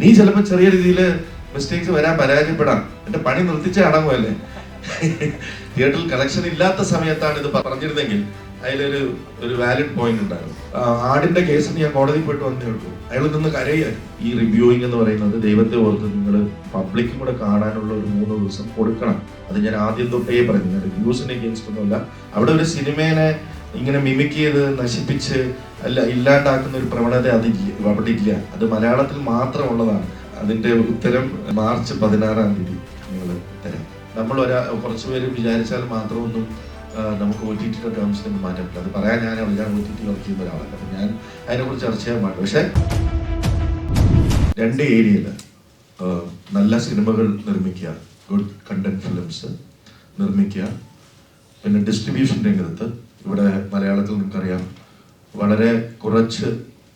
ഇനി ചിലപ്പോൾ ചെറിയ രീതിയിൽ മിസ്റ്റേക്സ് വരാൻ പരാജയപ്പെടാം. എന്റെ പണി നിർത്തിച്ച് അടങ്ങുമല്ലേ തിയേറ്ററിൽ കളക്ഷൻ ഇല്ലാത്ത സമയത്താണ് ഇത് പറഞ്ഞിരുന്നെങ്കിൽ അതിലൊരു ഒരു വാലിഡ് പോയിന്റ് ഉണ്ടായിരുന്നു. ആടിന്റെ കേസിന് ഞാൻ കോടതി പോയിട്ട് വന്നേ ഉള്ളൂ. അയാൾ നിന്ന് കരയാൻ ഈ റിവ്യൂയിങ് എന്ന് പറയുന്നത് ദൈവത്തെ ഓർത്ത് നിങ്ങൾ പബ്ലിക്കും കൂടെ കാണാനുള്ള ഒരു മൂന്ന് ദിവസം കൊടുക്കണം. അത് ഞാൻ ആദ്യം തൊട്ടേ പറഞ്ഞു. ഞാൻ റിവ്യൂസിനെ അഗേൻസ്റ്റ് ഒന്നുമല്ല. അവിടെ ഒരു സിനിമേനെ ഇങ്ങനെ മിമിക് ചെയ്ത് നശിപ്പിച്ച് അല്ല ഇല്ലാണ്ടാക്കുന്ന ഒരു പ്രവണത അതില്ല അവിടെ ഇല്ല. അത് മലയാളത്തിൽ മാത്രമുള്ളതാണ്. അതിന്റെ ഉത്തരം മാർച്ച് പതിനാറാം തീയതി നിങ്ങൾ തരാം. നമ്മൾ ഒരാ കുറച്ച് പേര് വിചാരിച്ചാൽ മാത്രമൊന്നും നമുക്ക് ഒ ടി ടിയുടെ ടേംസിനൊന്നും മാറ്റാൻ പറ്റില്ല അത് പറയാൻ ഞാനാണ് ഞാൻ ഒ ടി ടി വർക്ക് ചെയ്യുന്ന ഒരാളല്ല. അപ്പം ഞാൻ അതിനെക്കുറിച്ച് ചർച്ച ചെയ്യാൻ പാടില്ല. പക്ഷേ രണ്ട് ഏരിയയിൽ നല്ല സിനിമകൾ നിർമ്മിക്കുക ഗുഡ് കണ്ടന്റ് ഫിലിംസ് നിർമ്മിക്കുക പിന്നെ ഡിസ്ട്രിബ്യൂഷൻ രംഗത്ത് ഇവിടെ മലയാളത്തിൽ നിങ്ങൾക്കറിയാം വളരെ കുറച്ച്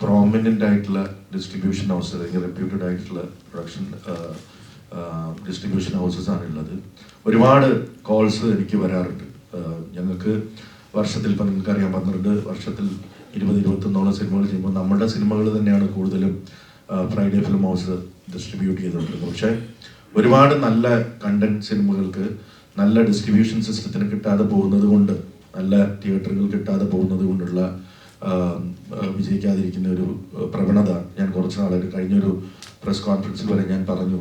പ്രോമിനന്റ് ആയിട്ടുള്ള ഡിസ്ട്രിബ്യൂഷൻ ഹൗസസ് അല്ലെങ്കിൽ റെപ്യൂട്ടഡ് ആയിട്ടുള്ള പ്രൊഡക്ഷൻ ഡിസ്ട്രിബ്യൂഷൻ ഹൗസസ് ആണ് ഉള്ളത്. ഒരുപാട് കോൾസ് എനിക്ക് വരാറുണ്ട്. ഞങ്ങൾക്ക് വർഷത്തിൽ ഇപ്പം നിങ്ങൾക്കറിയാം പന്ത്രണ്ട് വർഷത്തിൽ ഇരുപത് ഇരുപത്തൊന്നോളം സിനിമകൾ ചെയ്യുമ്പോൾ നമ്മുടെ സിനിമകൾ തന്നെയാണ് കൂടുതലും ഫ്രൈഡേ ഫിലിം ഹൗസ് ഡിസ്ട്രിബ്യൂട്ട് ചെയ്തുകൊണ്ടിരുന്നത്. പക്ഷേ ഒരുപാട് നല്ല കണ്ടന്റ് സിനിമകൾക്ക് നല്ല ഡിസ്ട്രിബ്യൂഷൻ സിസ്റ്റത്തിന് കിട്ടാതെ പോകുന്നത് കൊണ്ട് നല്ല തിയേറ്ററുകൾ കിട്ടാതെ പോകുന്നത് കൊണ്ടുള്ള വിജയിക്കാതിരിക്കുന്ന ഒരു പ്രവണത ഞാൻ കുറച്ച് നാളായിട്ട് കഴിഞ്ഞൊരു പ്രസ് കോൺഫറൻസിൽ വരെ ഞാൻ പറഞ്ഞു.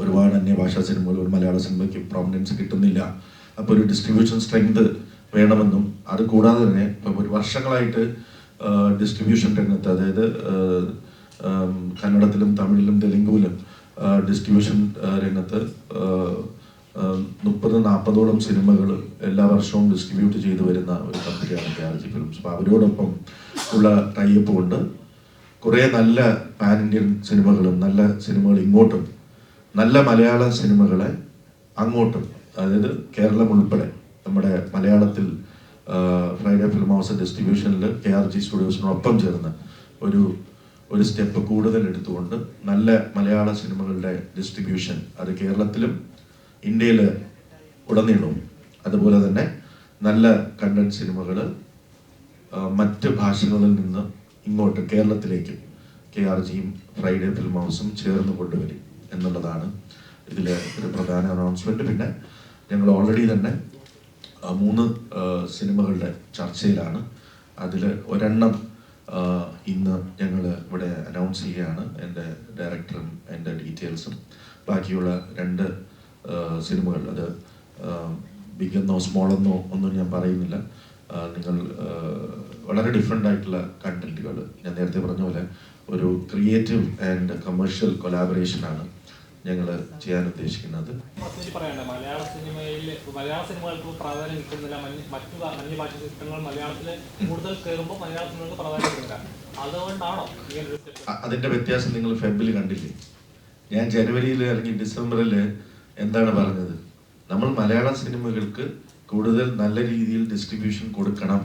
ഒരുപാട് അന്യഭാഷാ സിനിമകൾ ഒരു മലയാള സിനിമയ്ക്ക് പ്രോമിനൻസ് കിട്ടുന്നില്ല. അപ്പോൾ ഒരു ഡിസ്ട്രിബ്യൂഷൻ സ്ട്രെങ്ത് വേണമെന്നും അത് കൂടാതെ തന്നെ ഇപ്പം ഒരു വർഷങ്ങളായിട്ട് ഡിസ്ട്രിബ്യൂഷൻ രംഗത്ത് അതായത് കന്നഡത്തിലും തമിഴിലും തെലുങ്കുവിലും ഡിസ്ട്രിബ്യൂഷൻ രംഗത്ത് മുപ്പത് നാൽപ്പതോളം സിനിമകൾ എല്ലാ വർഷവും ഡിസ്ട്രിബ്യൂട്ട് ചെയ്തു വരുന്ന ഒരു കമ്പനിയാണ് കെ ആർ ജി ഫിലിംസ് അപ്പോൾ അവരോടൊപ്പം ഉള്ള ടൈപ്പ് കൊണ്ട് കുറേ നല്ല പാൻ ഇന്ത്യൻ സിനിമകളും നല്ല സിനിമകൾ ഇങ്ങോട്ടും നല്ല മലയാള സിനിമകളെ അങ്ങോട്ടും അതായത് കേരളം ഉൾപ്പെടെ നമ്മുടെ മലയാളത്തിൽ ഫ്രൈഡേ ഫിലിം ഹൗസ് ഡിസ്ട്രിബ്യൂഷനിൽ കെ ആർ ജി സ്റ്റുഡിയോസിനോടൊപ്പം ചേർന്ന് ഒരു ഒരു സ്റ്റെപ്പ് കൂടുതൽ എടുത്തുകൊണ്ട് നല്ല മലയാള സിനിമകളുടെ ഡിസ്ട്രിബ്യൂഷൻ അത് കേരളത്തിലും ഇന്ത്യയിൽ ഉടനീളവും അതുപോലെ തന്നെ നല്ല കണ്ടന്റ് സിനിമകൾ മറ്റ് ഭാഷകളിൽ നിന്ന് ഇങ്ങോട്ട് കേരളത്തിലേക്ക് കെ ആർ ജിയും ഫ്രൈഡേ ഫിലിം ഹൗസും ചേർന്ന് കൊണ്ടുവരും എന്നുള്ളതാണ് ഇതിലെ ഒരു പ്രധാന അനൗൺസ്മെന്റ് പിന്നെ ഞങ്ങൾ ഓൾറെഡി തന്നെ മൂന്ന് സിനിമകളുടെ ചർച്ചയിലാണ്. അതിൽ ഒരെണ്ണം ഇന്ന് ഞങ്ങൾ ഇവിടെ അനൗൺസ് ചെയ്യുകയാണ് എന്റെ ഡയറക്ടറും എന്റെ ഡീറ്റെയിൽസും ബാക്കിയുള്ള രണ്ട് സിനിമകൾ അത് ബിഗ് എന്നോ സ്മോൾ എന്നോ ഒന്നും ഞാൻ പറയുന്നില്ല. നിങ്ങൾ വളരെ ഡിഫറെന്റ് ആയിട്ടുള്ള കണ്ടന്റുകൾ ഞാൻ നേരത്തെ പറഞ്ഞ പോലെ ഒരു ക്രിയേറ്റീവ് ആൻഡ് കമേഴ്ഷ്യൽ കൊലാബറേഷനാണ് ഞങ്ങൾ ചെയ്യാൻ ഉദ്ദേശിക്കുന്നത്. മലയാള സിനിമയിൽ മലയാള സിനിമകൾക്ക് പ്രാധാന്യം കിട്ടുന്നില്ല. മറ്റ് മറ്റു ഭാ- അന്യഭാഷ ചിത്രങ്ങൾ മലയാളത്തിൽ കൂടുതൽ കയറുമ്പോൾ മലയാള സിനിമകൾക്ക് പ്രാധാന്യം കിട്ടുന്നില്ല. അതുകൊണ്ടാണോ അതിന്റെ വ്യത്യാസം നിങ്ങൾ ഫെബിൽ കണ്ടില്ലേ? ഞാൻ ജനുവരിയിൽ അല്ലെങ്കിൽ ഡിസംബറിൽ എന്താണ് പറഞ്ഞത്? നമ്മൾ മലയാള സിനിമകൾക്ക് കൂടുതൽ നല്ല രീതിയിൽ ഡിസ്ട്രിബ്യൂഷൻ കൊടുക്കണം.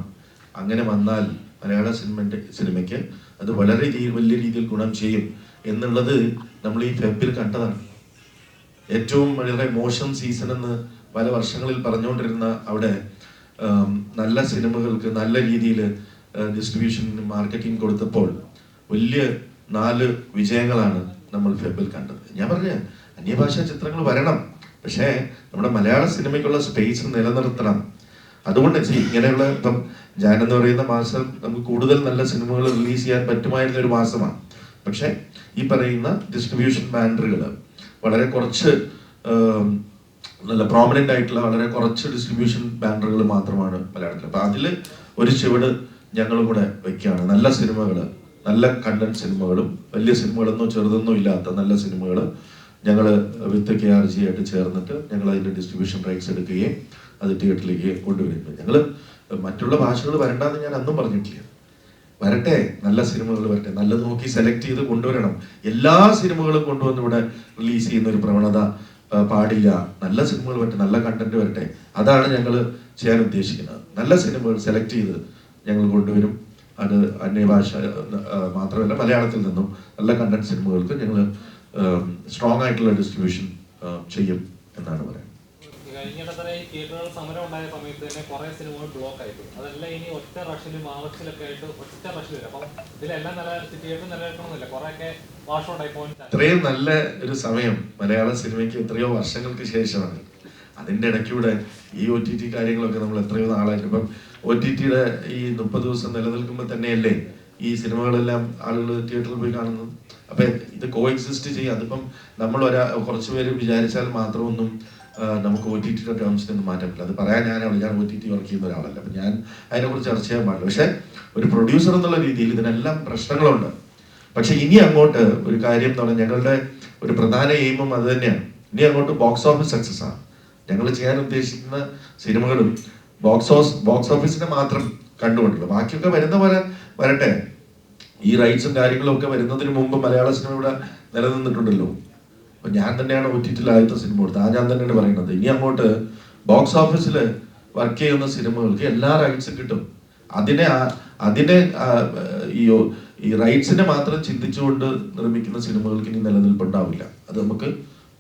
അങ്ങനെ വന്നാൽ മലയാള സിനിമന്റെ സിനിമയ്ക്ക് അത് വളരെ വലിയ രീതിയിൽ ഗുണം ചെയ്യും എന്നുള്ളത് നമ്മൾ ഈ ഫെബിൽ കണ്ടതാണ്. ഏറ്റവും വളരെ മോശം സീസൺ എന്ന് പല വർഷങ്ങളിൽ പറഞ്ഞുകൊണ്ടിരുന്ന അവിടെ നല്ല സിനിമകൾക്ക് നല്ല രീതിയിൽ ഡിസ്ട്രിബ്യൂഷൻ മാർക്കറ്റിംഗ് കൊടുത്തപ്പോൾ വലിയ നാല് വിജയങ്ങളാണ് നമ്മൾ ഫെബിൽ കണ്ടത്. ഞാൻ പറഞ്ഞ അന്യഭാഷാ ചിത്രങ്ങൾ വരണം. പക്ഷേ നമ്മുടെ മലയാള സിനിമയ്ക്കുള്ള സ്പേസ് നിലനിർത്തണം. അതുകൊണ്ട് ഇങ്ങനെയുള്ള ഇപ്പം ജാൻ എന്ന് പറയുന്ന മാസം നമുക്ക് കൂടുതൽ നല്ല സിനിമകൾ റിലീസ് ചെയ്യാൻ പറ്റുമായിരുന്ന ഒരു മാസമാണ്. പക്ഷേ ഈ പറയുന്ന ഡിസ്ട്രിബ്യൂഷൻ ബാനറുകൾ വളരെ കുറച്ച് നല്ല പ്രോമിനന്റ് ആയിട്ടുള്ള വളരെ കുറച്ച് ഡിസ്ട്രിബ്യൂഷൻ ബാനറുകൾ മാത്രമാണ് മലയാളത്തിൽ അപ്പം അതിൽ ഒരു ചുവട് ഞങ്ങളും കൂടെ വയ്ക്കുകയാണ് നല്ല സിനിമകൾ നല്ല കണ്ടന്റ് സിനിമകളും വലിയ സിനിമകളൊന്നും ചെറുതൊന്നും ഇല്ലാത്ത നല്ല സിനിമകൾ ഞങ്ങൾ വിത്ത് കെ ആർ ജി ആയിട്ട് ചേർന്നിട്ട് ഞങ്ങൾ അതിന്റെ ഡിസ്ട്രിബ്യൂഷൻ റൈറ്റ്സ് എടുക്കുകയും അത് തിയേറ്ററിലേക്ക് കൊണ്ടുവരുന്നു ഞങ്ങൾ മറ്റുള്ള ഭാഷകൾ വരണ്ടെന്ന് ഞാൻ അന്നും പറഞ്ഞിട്ടില്ല. വരട്ടെ നല്ല സിനിമകൾ വരട്ടെ നല്ലത് നോക്കി സെലക്ട് ചെയ്ത് കൊണ്ടുവരണം. എല്ലാ സിനിമകളും കൊണ്ടുവന്ന് ഇവിടെ റിലീസ് ചെയ്യുന്ന ഒരു പ്രവണത പാടില്ല. നല്ല സിനിമകൾ വരട്ടെ നല്ല കണ്ടന്റ് വരട്ടെ. അതാണ് ഞങ്ങൾ ചെയ്യാൻ ഉദ്ദേശിക്കുന്നത്. നല്ല സിനിമകൾ സെലക്ട് ചെയ്ത് ഞങ്ങൾ കൊണ്ടുവരും. അത് അന്യഭാഷ മാത്രമല്ല മലയാളത്തിൽ നിന്നും നല്ല കണ്ടന്റ് സിനിമകൾക്ക് ഞങ്ങൾ സ്ട്രോങ് ആയിട്ടുള്ള ഡിസ്ട്രിബ്യൂഷൻ ചെയ്യും എന്നാണ് പറയുന്നത്. ഈ തിയേറ്ററുകൾ സമരം ഉണ്ടായ സമയത്ത് തന്നെ കുറെ സിനിമകൾ ബ്ലോക്ക് ആയിപ്പോയി അതെല്ലാം ഇനി ഒറ്റ റഷിലും മാർച്ചിലൊക്കെ ആയിട്ട് ഒറ്റ റഷിൽ വരും. അപ്പം ഇതിലെല്ലാം നിലനിർത്തി തിയേറ്റർ നിലനിൽക്കണമെന്നില്ല കുറെയൊക്കെ വാഷ് ഇത്രയും നല്ല ഒരു സമയം മലയാള സിനിമയ്ക്ക് എത്രയോ വർഷങ്ങൾക്ക് ശേഷമാണ്. അതിന്റെ ഇടയ്ക്കൂടെ ഈ ഒ ടി ടി കാര്യങ്ങളൊക്കെ നമ്മൾ എത്രയോ നാളായിട്ട് ഇപ്പം ഒ ടി ടിയുടെ ഈ മുപ്പത് ദിവസം നിലനിൽക്കുമ്പോൾ തന്നെയല്ലേ ഈ സിനിമകളെല്ലാം ആളുകൾ തിയേറ്ററിൽ പോയി കാണുന്നത്? അപ്പൊ ഇത് കോ എക്സിസ്റ്റ് ചെയ്യും. അതിപ്പം നമ്മൾ ഒരാ കുറച്ച് പേര് വിചാരിച്ചാൽ മാത്രമൊന്നും നമുക്ക് ഒ ടി ടിയുടെ ടേംസിൽ നിന്ന് മാറ്റാൻ പറ്റില്ല അത് പറയാൻ ഞാനാണ്. ഞാൻ ഒ ടി ടി വർക്ക് ചെയ്യുന്ന ഒരാളല്ല. അപ്പം ഞാൻ അതിനെക്കുറിച്ച് ചർച്ച ചെയ്യാൻ പാടില്ല. പക്ഷേ ഒരു പ്രൊഡ്യൂസർ എന്നുള്ള രീതിയിൽ ഇതിനെല്ലാം പ്രശ്നങ്ങളുണ്ട്. പക്ഷെ ഇനി അങ്ങോട്ട് ഒരു കാര്യം എന്ന് പറഞ്ഞാൽ ഞങ്ങളുടെ ഒരു പ്രധാന എയിമും അത് തന്നെയാണ്. ഇനി അങ്ങോട്ട് ബോക്സ് ഓഫീസ് സക്സസ് ആണ്. ഞങ്ങൾ ചെയ്യാൻ ഉദ്ദേശിക്കുന്ന സിനിമകളും ബോക്സ് ഓഫ് ബോക്സ് ഓഫീസിനെ മാത്രം കണ്ടുകൊണ്ടുള്ളൂ. ബാക്കിയൊക്കെ വരുന്ന പോലെ വരട്ടെ. ഈ റൈറ്റ്സും കാര്യങ്ങളും ഒക്കെ വരുന്നതിന് മുമ്പ് മലയാള സിനിമ ഇവിടെ നിലനിന്നിട്ടുണ്ടല്ലോ. അപ്പൊ ഞാൻ തന്നെയാണ് ഒ ടി ടിയിൽ ആദ്യത്തെ സിനിമ കൊടുത്തത് ആ ഞാൻ തന്നെയാണ് പറയുന്നത്. ഇനി അങ്ങോട്ട് ബോക്സ് ഓഫീസിൽ വർക്ക് ചെയ്യുന്ന സിനിമകൾക്ക് എല്ലാ റൈറ്റ്സും കിട്ടും. അതിനെ അതിനെ ഈ ഈ റൈറ്റ്സിനെ മാത്രം ചിന്തിച്ചുകൊണ്ട് നിർമ്മിക്കുന്ന സിനിമകൾക്ക് ഇനി നിലനിൽപ്പുണ്ടാവില്ല. അത് നമുക്ക്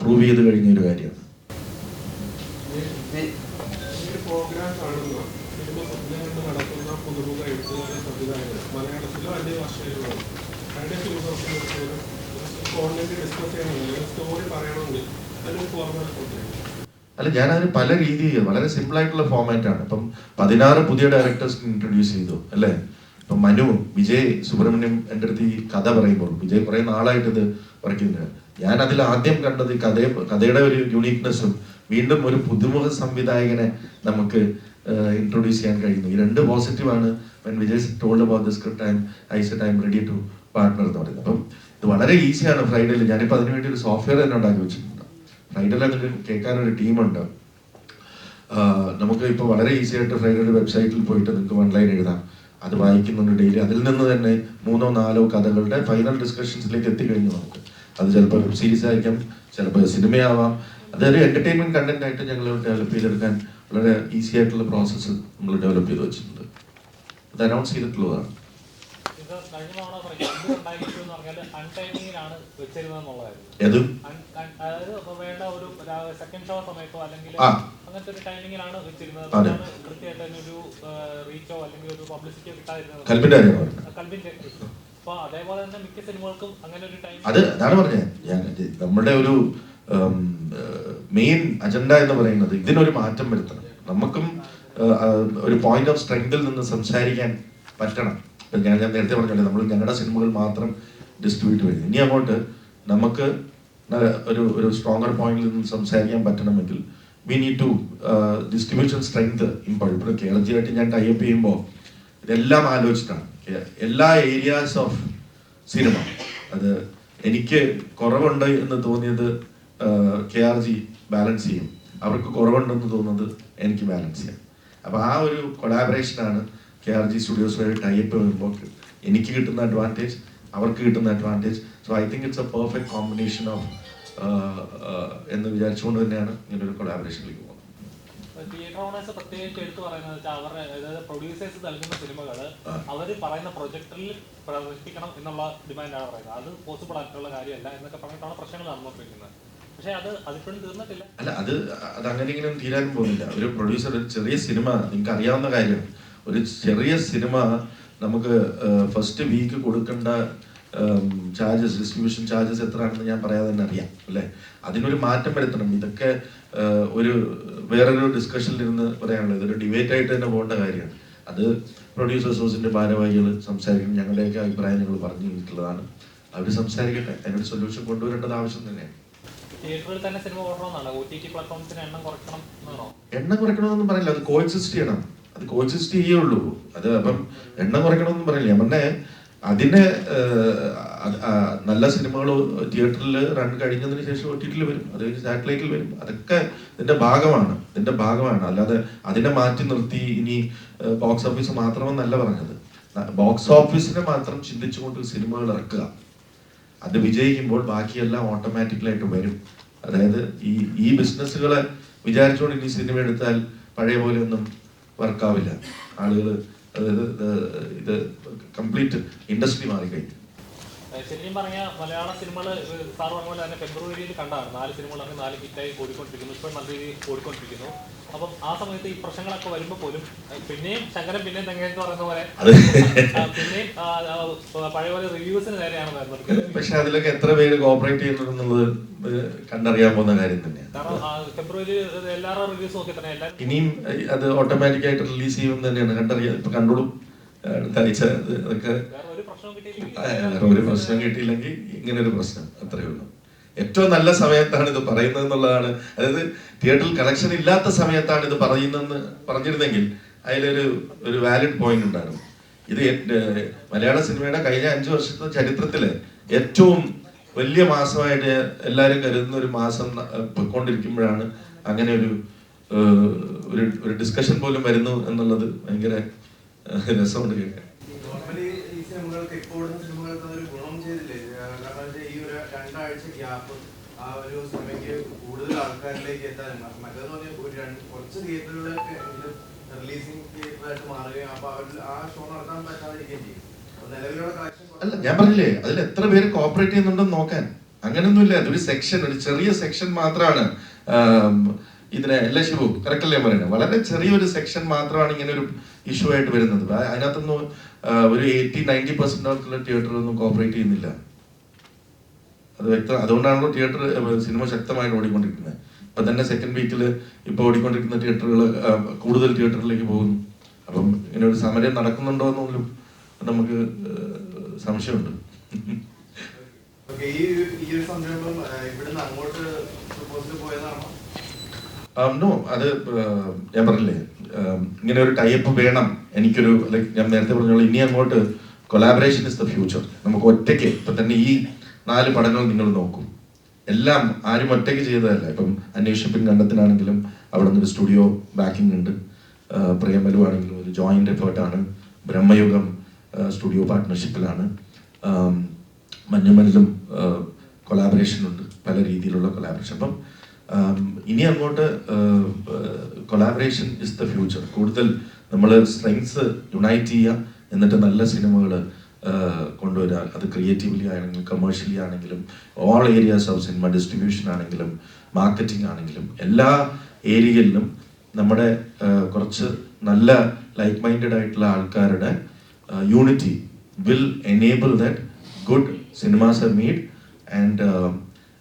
പ്രൂവ് ചെയ്ത് കഴിഞ്ഞ ഒരു കാര്യമാണ്. ടു ചെയ്യണമെങ്കിൽ സ്റ്റോറി ഫോർമാറ്റ് അല്ല ഞാൻ പല രീതിയിൽ വളരെ സിമ്പിൾ ആയിട്ടുള്ള ഫോർമാറ്റ് ആണ്. ഇപ്പം പതിനാറ് പുതിയ ഡയറക്ടേഴ്സ് ഇൻട്രൊഡ്യൂസ് ചെയ്തു അല്ലേ? ഇപ്പം മനു വിജയ് സുബ്രഹ്മണ്യം എന്റെ അടുത്ത് ഈ കഥ പറയുമ്പോൾ വിജയ് കുറെ നാളായിട്ട് ഇത് വർക്ക് ഞാൻ അതിൽ ആദ്യം കണ്ടത് കഥയെ കഥയുടെ ഒരു യുണീക്നെസ്സും വീണ്ടും ഒരു പുതുമുഖ സംവിധായകനെ നമുക്ക് ഇൻട്രൊഡ്യൂസ് ചെയ്യാൻ കഴിയുന്നു. ഈ രണ്ട് പോസിറ്റീവാണ് when Vijay told about the script time I I'm ready to partner എന്ന് പറയുന്നത്. അപ്പം ഇത് വളരെ ഈസിയാണ് ഫ്രൈഡേയിൽ. ഞാനിപ്പോൾ അതിനുവേണ്ടി ഒരു സോഫ്റ്റ്വെയർ തന്നെ ഉണ്ടാക്കി വെച്ചിട്ടുണ്ട്. ഫ്രൈഡേയിൽ അതിന് കേൾക്കാനൊരു ടീമുണ്ട്. നമുക്ക് ഇപ്പോൾ വളരെ ഈസി ആയിട്ട് ഫ്രൈഡേയുടെ വെബ്സൈറ്റിൽ പോയിട്ട് നിങ്ങൾക്ക് ഓൺലൈൻ എഴുതാം. അത് വായിക്കുന്നുണ്ട് ഡെയിലി. അതിൽ നിന്ന് തന്നെ മൂന്നോ നാലോ കഥകളുടെ ഫൈനൽ ഡിസ്കഷൻസിലേക്ക് എത്തിക്കഴിഞ്ഞു നമുക്ക്. അത് ചിലപ്പോൾ വെബ് സീരീസ് ആയിരിക്കാം ചിലപ്പോൾ സിനിമയാവാം. അതൊരു എന്റർടൈൻമെന്റ് കണ്ടന്റ് ആയിട്ട് ഞങ്ങൾ ഡെവലപ്പ് ചെയ്തെടുക്കാൻ വളരെ ഈസി ആയിട്ടുള്ള പ്രോസസ്സ് നമ്മൾ ഡെവലപ്പ് ചെയ്ത് വെച്ചിട്ടുണ്ട്. അത് അനൗൺസ് ചെയ്തിട്ടുള്ളതാണ്. അതെ. അതാണ് കാര്യമാണ്. പറഞ്ഞത് അത് അതാണ് നമ്മുടെ ഒരു മെയിൻ അജണ്ട എന്ന് പറയുന്നത് ഇതിനൊരു മാറ്റം വരുത്തണം. നമുക്കും ഒരു പോയിന്റ് ഓഫ് സ്ട്രെങ്തിൽ നിന്ന് സംസാരിക്കാൻ പറ്റണം. ഞാൻ ഞാൻ നേരത്തെ പറഞ്ഞല്ലോ നമ്മൾ ഞങ്ങളുടെ സിനിമകൾ മാത്രം ഡിസ്ട്രിബ്യൂട്ട് ചെയ്തു ഇനി അങ്ങോട്ട് നമുക്ക് ഒരു ഒരു സ്ട്രോങ്ങർ പോയിന്റിൽ നിന്ന് സംസാരിക്കാൻ പറ്റണമെങ്കിൽ we need to distribution strength important ഇപ്പോൾ കേരളത്തിലായിട്ട് ഞാൻ ടൈപ്പ് ചെയ്യുമ്പോൾ ഇതെല്ലാം ആലോചിച്ചിട്ടാണ്. എല്ലാ ഏരിയാസ് ഓഫ് സിനിമ അത് എനിക്ക് കുറവുണ്ട് എന്ന് തോന്നിയത് കെ ആർ ജി ബാലൻസ് ചെയ്യും. അവർക്ക് കുറവുണ്ടെന്ന് തോന്നുന്നത് എനിക്ക് ബാലൻസ് ചെയ്യാം. അപ്പോൾ ആ ഒരു കൊളാബറേഷനാണ് കെ ആർ ജി സ്റ്റുഡിയോസുമായി ടൈപ്പ് വരുമ്പോൾ എനിക്ക് കിട്ടുന്ന അഡ്വാന്റേജ് അവർക്ക് കിട്ടുന്ന advantage so I think it's a perfect combination of എന്ന് വിചാരിച്ചുകൊണ്ട് തന്നെയാണ് ഇങ്ങനെ ഒരു കൊളാബറേഷനിലേക്ക് പോകുന്നത് തിയേറ്റർ ഓണേഴ്സ് പ്രത്യേകിച്ച് എടുത്തു പറയുന്നത് വെച്ചാൽ അവരുടെ അതായത് പ്രൊഡ്യൂസേഴ്സ് നൽകുന്ന സിനിമകൾ ആ. അവർ പറയുന്ന പ്രൊജക്ടറിൽ പ്രദർശിപ്പിക്കണം എന്നുള്ള ഡിമാൻഡാണ് പറയുന്നത്. അത് പോസിബിൾ ആയിട്ടുള്ള കാര്യമല്ല എന്നൊക്കെ പറഞ്ഞിട്ടാണ് പ്രശ്നങ്ങൾ നടന്നുകൊണ്ടിരിക്കുന്നത്. പക്ഷേ അത് അതിപ്പോഴും തീർന്നിട്ടില്ല. അല്ല അത് അത് അങ്ങനെ ഇങ്ങനെ തീരാനും പോകുന്നില്ല. ഒരു പ്രൊഡ്യൂസർ ഒരു ചെറിയ സിനിമ നിങ്ങൾക്ക് അറിയാവുന്ന കാര്യം. ഒരു ചെറിയ സിനിമ നമുക്ക് ഫസ്റ്റ് വീക്ക് കൊടുക്കേണ്ട ചാർജസ് ഡിസ്ട്രിബ്യൂഷൻ ചാർജസ് എത്രയാണെന്ന് ഞാൻ പറയാതെ തന്നെ അറിയാം അല്ലേ? അതിനൊരു മാറ്റം വരുത്തണം. ഇതൊക്കെ ഒരു വേറൊരു ഡിസ്കഷനിൽ ഇരുന്ന് പറയാനുള്ളത്. ഇതൊരു ഡിബേറ്റ് ആയിട്ട് തന്നെ പോകേണ്ട കാര്യമാണ്. അത് പ്രൊഡ്യൂസേഴ്സ് അസോസിയേഷന്റെ ഭാരവാഹികൾ സംസാരിക്കും ഞങ്ങളുടെയൊക്കെ അഭിപ്രായം ഞങ്ങൾ പറഞ്ഞു കഴിഞ്ഞിട്ടുള്ളതാണ് അവർ സംസാരിക്കട്ടെ. അതിനൊരു സൊല്യൂഷൻ കൊണ്ടുവരേണ്ടത് ആവശ്യം തന്നെയാണ്. എണ്ണം കുറയ്ക്കണമെന്നൊന്നും പറയില്ല. അത് കോഎക്സിസ്റ്റ് ചെയ്യണം. അത് കോഎക്സിസ്റ്റ് ചെയ്യുള്ളൂ അത് അപ്പം എണ്ണം കുറയ്ക്കണമെന്നും പറയില്ല പിന്നെ അതിനെ നല്ല സിനിമകൾ തിയേറ്ററിൽ റൺ കഴിഞ്ഞതിന് ശേഷം ഒ ടി ടിയിൽ വരും അത് കഴിഞ്ഞ് സാറ്റലൈറ്റിൽ വരും. അതൊക്കെ ഇതിന്റെ ഭാഗമാണ് ഇതിന്റെ ഭാഗമാണ്. അല്ലാതെ അതിനെ മാറ്റി നിർത്തി ഇനി ബോക്സ് ഓഫീസ് മാത്രമെന്നല്ല പറഞ്ഞത്. ബോക്സ് ഓഫീസിനെ മാത്രം ചിന്തിച്ചുകൊണ്ട് സിനിമകൾ ഇറക്കുക. അത് വിജയിക്കുമ്പോൾ ബാക്കിയെല്ലാം ഓട്ടോമാറ്റിക്കലായിട്ട് വരും. അതായത് ഈ ഈ ബിസിനസ്സുകളെ വിചാരിച്ചുകൊണ്ട് ഇനി സിനിമ എടുത്താൽ പഴയ പോലെ ഒന്നും വർക്കാവില്ല ആളുകൾ അതായത് ഇത് കംപ്ലീറ്റ് ഇൻഡസ്ട്രി മാറിക്കഴിഞ്ഞു. ശരിക്കും പറഞ്ഞാൽ മലയാള സിനിമകൾ സാർ പറഞ്ഞ പോലെ തന്നെ ഫെബ്രുവരിയിൽ കണ്ടാണ്. നാല് സിനിമകൾ അങ്ങനെ നാല് ഹിറ്റായി ഓടിക്കൊണ്ടിരിക്കുന്നു ഇപ്പോൾ നല്ല രീതിയിൽ ഓടിക്കൊണ്ടിരിക്കുന്നു അപ്പം ആ സമയത്ത് ഈ പ്രശ്നങ്ങളൊക്കെ വരുമ്പോൾ പോലും പിന്നെയും ശങ്കരൻ പിന്നെയും തെങ്ങേന്ന് പറയുന്ന പോലെ പിന്നെയും പഴയ പോലെ റിവ്യൂസിന് നേരെയാണ് വരുന്നത്. പക്ഷെ അതിലൊക്കെ എത്ര പേര് കോപ്പറേറ്റ് ചെയ്യുന്നുണ്ടെന്നുള്ളത് ഏഹ് കണ്ടറിയാൻ പോകുന്ന കാര്യം തന്നെയാണ് കാരണം ഫെബ്രുവരി എല്ലാവരും റിവ്യൂസ് നോക്കി തന്നെ എല്ലാവരും ഇനിയും അത് ഓട്ടോമാറ്റിക് ആയിട്ട് റിലീസ് ചെയ്യും തന്നെയാണ്. കണ്ടറിയാം ഇപ്പൊ കണ്ടോളും അത് അതൊക്കെ ഒരു പ്രശ്നം കിട്ടിയില്ലെങ്കിൽ ഇങ്ങനെ ഒരു പ്രശ്നം അത്രേ ഉള്ളൂ. ഏറ്റവും നല്ല സമയത്താണ് ഇത് പറയുന്നത് എന്നുള്ളതാണ്. അതായത് തിയേറ്ററിൽ കണക്ഷൻ ഇല്ലാത്ത സമയത്താണ് ഇത് പറയുന്നതെന്ന് പറഞ്ഞിരുന്നെങ്കിൽ അതിലൊരു ഒരു വാലിഡ് പോയിന്റ് ഉണ്ടായിരുന്നു. ഇത് മലയാള സിനിമയുടെ കഴിഞ്ഞ അഞ്ചു വർഷത്തെ ചരിത്രത്തിൽ ഏറ്റവും വലിയ മാസമായിട്ട് എല്ലാവരും കരുതുന്ന ഒരു മാസം പൊയ്ക്കൊണ്ടിരിക്കുമ്പോഴാണ് അങ്ങനെ ഒരു ഒരു ഡിസ്കഷൻ പോലും വരുന്നു എന്നുള്ളത് ഭയങ്കര രസമുണ്ട് കേൾക്കാൻ നോർമലി ഈ സിനിമകൾക്ക് ഇപ്പോൾ ഓടുന്ന സിനിമകൾക്ക് അതൊരു ഗുണം ചെയ്തില്ലേ? കാരണം ഈ ഒരു രണ്ടാഴ്ച ഗ്യാപ്പ് ആ ഒരു സിനിമയ്ക്ക് കൂടുതൽ ആൾക്കാരിലേക്ക് എത്താൻ മറ്റേന്ന് പറഞ്ഞാൽ ഒരു രണ്ട് കുറച്ച് തിയേറ്ററുകളൊക്കെ റിലീസിംഗ് തിയേറ്ററായിട്ട് മാറുകയും അപ്പൊ അവർ ആ ഷോ നടത്താൻ പറ്റാതിരിക്കുകയും ചെയ്യും. അല്ല ഞാൻ പറഞ്ഞില്ലേ അതിൽ എത്ര പേര് കോപ്പറേറ്റ് ചെയ്യുന്നുണ്ടെന്ന് നോക്കാൻ. അങ്ങനെയൊന്നുമില്ല അതൊരു സെക്ഷൻ ഒരു ചെറിയ സെക്ഷൻ മാത്രമാണ് ഇതിനെ അല്ല ശിവു? കറക്റ്റ് അല്ലേ പറയുന്നത്? വളരെ ചെറിയൊരു സെക്ഷൻ മാത്രമാണ് ഇങ്ങനെ ഒരു ഇഷ്യൂ ആയിട്ട് വരുന്നത്. അതിനകത്തൊന്നും ഒരു എയ്റ്റി നയന്റി പെർസെന്റ് ആൾക്കുള്ള തിയേറ്ററൊന്നും കോപ്പറേറ്റ് ചെയ്യുന്നില്ല. അത് വ്യക്തം അതുകൊണ്ടാണല്ലോ തിയേറ്റർ സിനിമ ശക്തമായിട്ട് ഓടിക്കൊണ്ടിരിക്കുന്നത്. ഇപ്പൊ തന്നെ സെക്കൻഡ് വീക്കിൽ ഇപ്പൊ ഓടിക്കൊണ്ടിരിക്കുന്ന തിയേറ്ററുകൾ കൂടുതൽ തിയേറ്ററിലേക്ക് പോകുന്നു. അപ്പം ഇങ്ങനെ ഒരു സമരം നടക്കുന്നുണ്ടോ എന്നൊന്നും നമുക്ക് സംശയമുണ്ട്. നോ അത് ഞാൻ പറഞ്ഞില്ലേ? ഇങ്ങനെ ഒരു ടൈപ്പ് വേണം. എനിക്കൊരു ലൈക് ഞാൻ നേരത്തെ പറഞ്ഞോളൂ ഇനി അങ്ങോട്ട് കൊലാബറേഷൻ ഇസ് ദ ഫ്യൂച്ചർ നമുക്ക് ഒറ്റയ്ക്ക് ഇപ്പം തന്നെ ഈ നാല് പടങ്ങൾ നിങ്ങൾ നോക്കും. എല്ലാം ആരും ഒറ്റയ്ക്ക് ചെയ്തതല്ല. ഇപ്പം അന്വേഷിപ്പിൻ കണ്ടത്തിനാണെങ്കിലും അവിടെ നിന്ന് ഒരു സ്റ്റുഡിയോ ബാക്കിംഗ് ഉണ്ട്. പ്രേമലു ആണെങ്കിലും ഒരു ജോയിന്റ് എഫേർട്ടാണ് ബ്രഹ്മയുഗം സ്റ്റുഡിയോ പാർട്ട്ണർഷിപ്പിലാണ് മഞ്ഞുമലിലും കൊലാബറേഷൻ ഉണ്ട്. പല രീതിയിലുള്ള കൊലാബറേഷൻ അപ്പം ഇനി അങ്ങോട്ട് കൊലാബറേഷൻ ഇസ് ദ ഫ്യൂച്ചർ കൂടുതൽ നമ്മൾ സ്ട്രെങ്സ് യുണൈറ്റ് ചെയ്യുക എന്നിട്ട് നല്ല സിനിമകൾ കൊണ്ടുവരിക. അത് ക്രിയേറ്റീവ്ലി ആണെങ്കിലും കമേഴ്ഷ്യലി ആണെങ്കിലും all areas of cinema distribution ആണെങ്കിലും മാർക്കറ്റിംഗ് ആണെങ്കിലും എല്ലാ ഏരിയയിലും നമ്മുടെ കുറച്ച് നല്ല ലൈക്ക് മൈൻഡഡ് ആയിട്ടുള്ള ആൾക്കാരുടെ unity will enable that good cinemas are made and